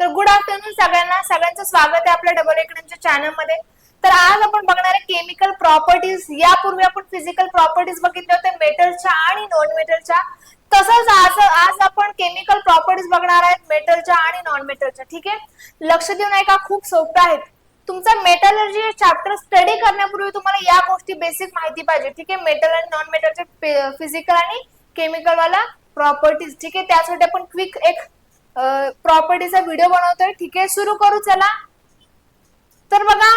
तर good afternoon सगळ्यांना. सगळ्यांचं स्वागत आहे आपल्या डबल एकच्या चॅनलमध्ये तर आज आपण बघणार आहे केमिकल प्रॉपर्टीज यापूर्वी आपण फिजिकल प्रॉपर्टीज बघितले होते मेटलच्या आणि नॉन मेटलच्या तसंच आज आज आपण केमिकल प्रॉपर्टीज बघणार आहेत मेटलच्या आणि नॉन मेटलच्या ठीक आहे? लक्ष देऊन ऐका खूप सोपं आहेत. तुमचा मेटलर्जी चॅप्टर स्टडी करण्यापूर्वी तुम्हाला या गोष्टी बेसिक माहिती पाहिजे. ठीक आहे? मेटल आणि नॉन मेटलचे फिजिकल आणि केमिकल वाला प्रॉपर्टीज ठीक आहे? त्यासाठी आपण क्विक एक प्रॉपर्टीचा व्हिडिओ बनवतोय. ठीक आहे सुरू करू चला. तर बघा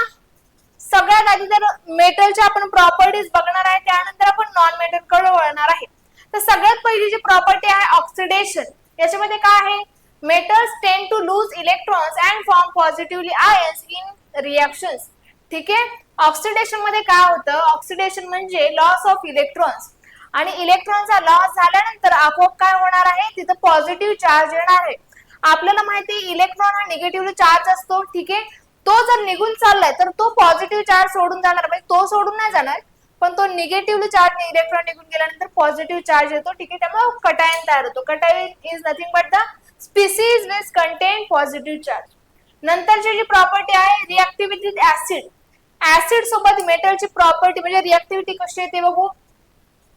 सगळ्यात आधी तर मेटलच्या आपण प्रॉपर्टीज बघणार आहे त्यानंतर आपण नॉन मेटलकडे वळणार आहे. तर सगळ्यात पहिली जी प्रॉपर्टी आहे ऑक्सिडेशन याच्यामध्ये काय आहे? Metals tend to lose electrons and form positively ions in reactions ठीक आहे? ऑक्सिडेशनमध्ये काय होतं? ऑक्सिडेशन म्हणजे लॉस ऑफ इलेक्ट्रॉन्स आणि इलेक्ट्रॉनचा लॉस झाल्यानंतर आपोआप काय होणार आहे? तिथं पॉझिटिव्ह चार्ज येणार आहे. आपल्याला माहिती आहे इलेक्ट्रॉन हा निगेटिव्ह चार्ज असतो ठीक आहे? तो जर निघून चाललाय तर तो पॉझिटिव्ह चार्ज सोडून जाणार. म्हणजे तो सोडून नाही जाणार पण तो निगेटिव्ह चार्ज इलेक्ट्रॉन निघून गेल्यानंतर पॉझिटिव्ह चार्ज येतो ठीक आहे? त्यामुळे कटायन तयार होतो. Cation is nothing but the species which contain positive charge नंतरची जी प्रॉपर्टी आहे रिॲक्टिव्हिटी ऍसिड ऍसिड सोबत मेटलची प्रॉपर्टी म्हणजे रिॲक्टिव्हिटी कशी येते बघू?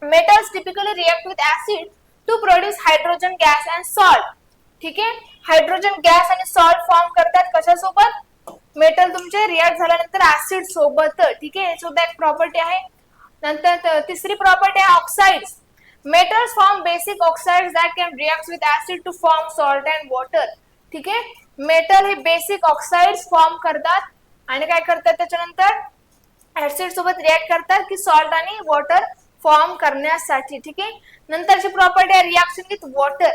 Metals typically react with acid to produce hydrogen gas and salt ठीक आहे? हायड्रोजन गॅस आणि सॉल्ट फॉर्म करतात कशासोबत? मेटल तुमचे रिॲक्ट झाल्यानंतर ऍसिड सोबत ठीक आहे? सुद्धा एक प्रॉपर्टी आहे. नंतर तिसरी प्रॉपर्टी आहे oxides metals form basic oxide that can react with acid to form salt and water ठीक आहे? मेटल हे बेसिक ऑक्साइड्स फॉर्म करतात. आणि काय करतात त्याच्यानंतर? ऍसिड सोबत रिॲक्ट करतात की सॉल्ट आणि वॉटर फॉर्म करण्यासाठी. ठीक आहे? नंतरची प्रॉपर्टी आहे reaction with water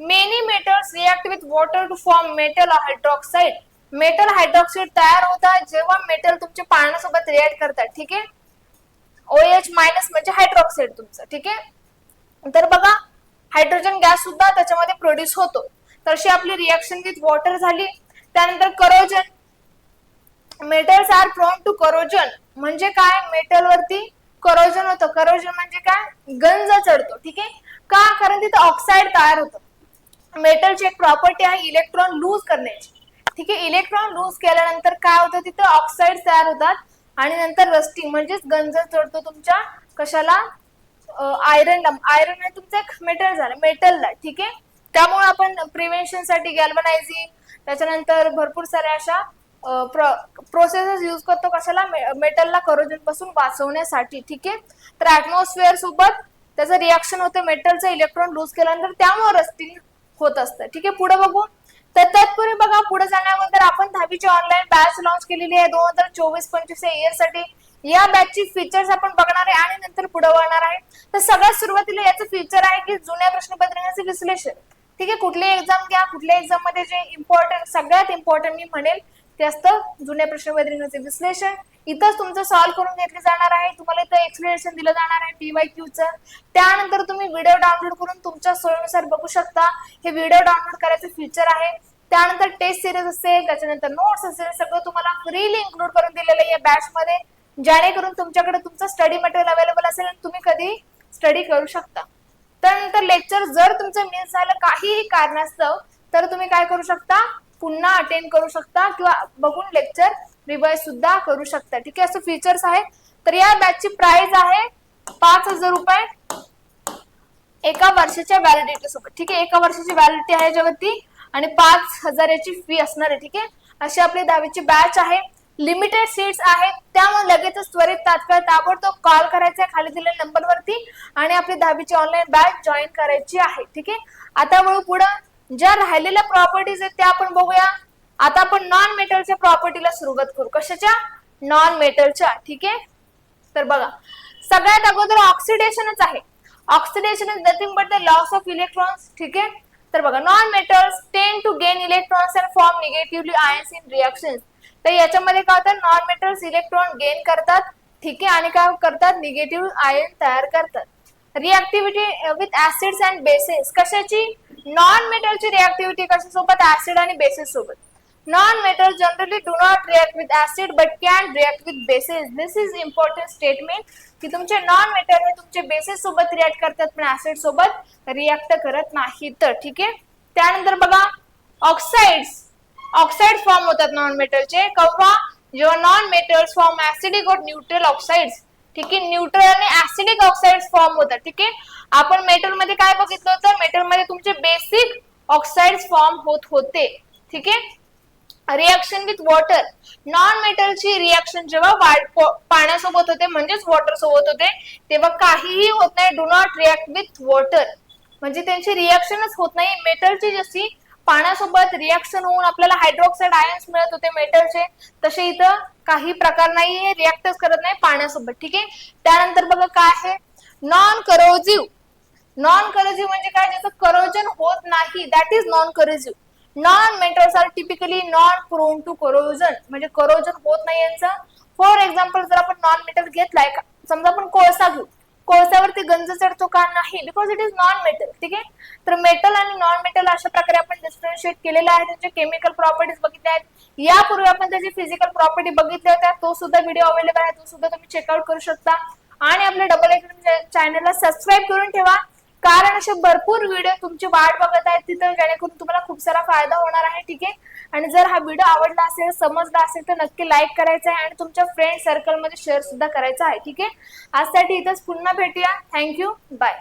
many metals react with water to form metal hydroxide metal hydroxide तयार होतात जेव्हा मेटल तुमच्या पाण्यासोबत रिॲक्ट करतात ठीक आहे? ओ एच मायनस म्हणजे हायड्रॉक्साईड तुमचं ठीक आहे? तर बघा हायड्रोजन गॅस सुद्धा त्याच्यामध्ये प्रोड्यूस होतो. तशी आपली रिॲक्शन विथ वॉटर झाली. त्यानंतर corrosion metals are prone to corrosion म्हणजे काय? मेटल वरती करोजन होतं. करोजन म्हणजे काय? गंज चढतो ठीक आहे? का? कारण तिथं ऑक्साईड तयार होतं. मेटलची एक प्रॉपर्टी आहे इलेक्ट्रॉन लूज करण्याची. ठीक आहे इलेक्ट्रॉन लूज केल्यानंतर काय होतं? तिथं ऑक्साईड तयार होतात आणि नंतर रस्टिंग म्हणजेच गंज चढतो तुमच्या कशाला? आयरन आयरन हे तुमचं एक मेटल झालं मेटलला ठीक आहे? त्यामुळे आपण प्रिव्हेन्शनसाठी गॅल्वनायझिंग त्याच्यानंतर भरपूर साऱ्या अशा प्रोसेसेस युज करतो कशाला? मेटलला करोजनपासून वाचवण्यासाठी. ठीक आहे? तर ऍटमॉस्फिअर सोबत त्याचं रिॲक्शन होतं. मेटलचं इलेक्ट्रॉन लूज केल्यानंतर त्यामुळे रस्टिंग होत असतं. ठीक आहे? पुढे बघू. तर तत्पूर्वी बघा पुढे जाण्यानंतर आपण दहावीची ऑनलाईन बॅच लॉन्च केलेली आहे. दोन हजार चोवीस पंचवीस या इयरसाठी या बॅचची फीचर्स आपण बघणार आहे आणि नंतर पुढे वळणार आहे. तर सगळ्यात सुरुवातीला याचं फीचर आहे की जुन्या प्रश्नपत्रिकांचे विश्लेषण. ठीक आहे? कुठली एक्झाम घ्या कुठल्या एक्झाममध्ये जे इम्पॉर्टंट सगळ्यात इम्पॉर्टंट मी म्हणेल ते असतं. जुन्या प्रश्नपत्रिकेचे विश्लेषण. इथंच तुमचं सॉल्व्ह करून घेतले जाणार आहे. तुम्हाला इथं एक्सप्लेनेशन दिलं जाणार आहे पीवाय क्यूचं त्यानंतर तुम्ही व्हिडिओ डाउनलोड करून तुमच्या सोयीनुसार बघू शकता. हे व्हिडिओ डाउनलोड करायचं फीचर आहे. त्यानंतर टेस्ट सिरीज असेल त्याच्यानंतर नोट्स असेल सगळं तुम्हाला फ्रीली इन्क्लूड करून दिलेलं आहे या बॅच मध्ये. जेणेकरून तुमच्याकडे तुमचं स्टडी मटेरियल अवेलेबल असेल आणि तुम्ही कधी स्टडी करू शकता. त्यानंतर लेक्चर जर तुमचं मिस झालं काहीही कारणास्तव तर तुम्ही काय करू शकता? पुन्हा अटेंड करू शकता किंवा बघून लेक्चर रिवाइज सुद्धा करू शकता. ठीक आहे? असं फीचर्स आहे. तर या बॅचची प्राइस आहे पाच हजार रुपये. एका वर्षाच्या व्हॅलिडिटी सोबत. ठीक आहे? एका वर्षाची व्हॅलिडिटी आहे याच्यावरती आणि पाच हजाराची फी असणार आहे. ठीक आहे? अशी आपली दहावीची बॅच आहे. लिमिटेड सीट्स आहेत. त्यामुळे लगेचच त्वरित तात्काळ ताबडतोब कॉल करायचा आहे. खाली दिलेल्या नंबरवरती आणि आपली दहावीची ऑनलाईन बॅच जॉईन करायची आहे. ठीक आहे? आता वळू पुढं. ज्या राहिलेल्या प्रॉपर्टीज आहेत त्या आपण बघूया. आता आपण नॉन मेटलच्या प्रॉपर्टीला सुरुवात करू. कशाच्या? नॉन मेटलच्या ठीक आहे? तर बघा. सगळ्यात अगोदर ऑक्सिडेशनच आहे. Oxidation is nothing but the loss of electrons ठीक आहे? तर बघा. Non metals tend to gain electrons and form negatively ions in reaction तर याच्यामध्ये काय होतं? नॉन मेटल्स इलेक्ट्रॉन गेन करतात. ठीक आहे? आणि काय करतात? निगेटिव्ह आयन तयार करतात. Reactivity with acids and bases कशाची? नॉन मेटलची रिॲक्टिव्हिटी कशासोबत? ऍसिड आणि बेसिस सोबत. Non metal generally do not react with acid but can react with bases this is important statement की तुमचे नॉन मेटल हे तुमचे बेसिस सोबत रिॲक्ट करतात पण ऍसिड सोबत रिॲक्ट करत नाही. तर ठीक आहे? त्यानंतर बघा ऑक्साइड्स ऑक्साईड फॉर्म होतात नॉन मेटलचे केव्हा जेव्हा नॉन मेटल्स फॉर्म ऍसिडिक और न्यूट्रल ऑक्साइड्स ठीक आहे? न्यूट्रल आणि ऍसिडिक ऑक्साईड फॉर्म होतात ठीक आहे? आपण मेटलमध्ये काय बघितलं होतं? मेटलमध्ये तुमचे बेसिक ऑक्साईड फॉर्म होत होते ठीक आहे? रिॲक्शन विथ वॉटर नॉन मेटलची रिॲक्शन जेव्हा पाण्यासोबत होते म्हणजेच वॉटर सोबत होते तेव्हा काहीही होत नाही. Do not react with water म्हणजे त्यांची रिॲक्शनच होत नाही. मेटलची जशी पाण्यासोबत रिॲक्शन होऊन आपल्याला हायड्रोक्साईड आयन्स मिळत होते मेटलचे तसे इथं काही प्रकार नाहीये रिॲक्टच करत नाही पाण्यासोबत. ठीक आहे? त्यानंतर बघा काय आहे? नॉन करोजिव्ह नॉन करोजिव्ह म्हणजे काय? ज्याचं करोजन होत नाही that is non corrosive non metals are typically non prone to corrosion म्हणजे करोजन होत नाही यांचं. फॉर एक्झाम्पल जर आपण नॉन मेटल घेतलाय का- समजा आपण कोळसा घेऊ. कोळसावरती गंज चढतो का नाही? Because it is non metal ठीक आहे? तर मेटल आणि नॉन मेटल अशा प्रकारे आपण डिस्टन्शिएट केलेलं आहे. त्यांचे केमिकल प्रॉपर्टीज बघितल्या आहेत. यापूर्वी आपण त्याची फिजिकल प्रॉपर्टी बघितल्या होत्या. तो सुद्धा व्हिडिओ अवेलेबल आहे. तो सुद्धा तुम्ही चेकआउट करू शकता. आणि आपल्या डबल चॅनलला सबस्क्राईब करून ठेवा. कारण असे भरपूर व्हिडिओ तुमची वाट बघत आहेत तिथं जेणेकरून तुम्हाला खूप सारा फायदा होणार आहे ठीक आहे? आणि जर हा व्हिडिओ आवडला असेल समजला असेल तर नक्की लाईक करायचा आहे आणि तुमच्या फ्रेंड सर्कलमध्ये शेअर सुद्धा करायचा आहे ठीक आहे? आजसाठी इथंच पुन्हा भेटूया. Thank you bye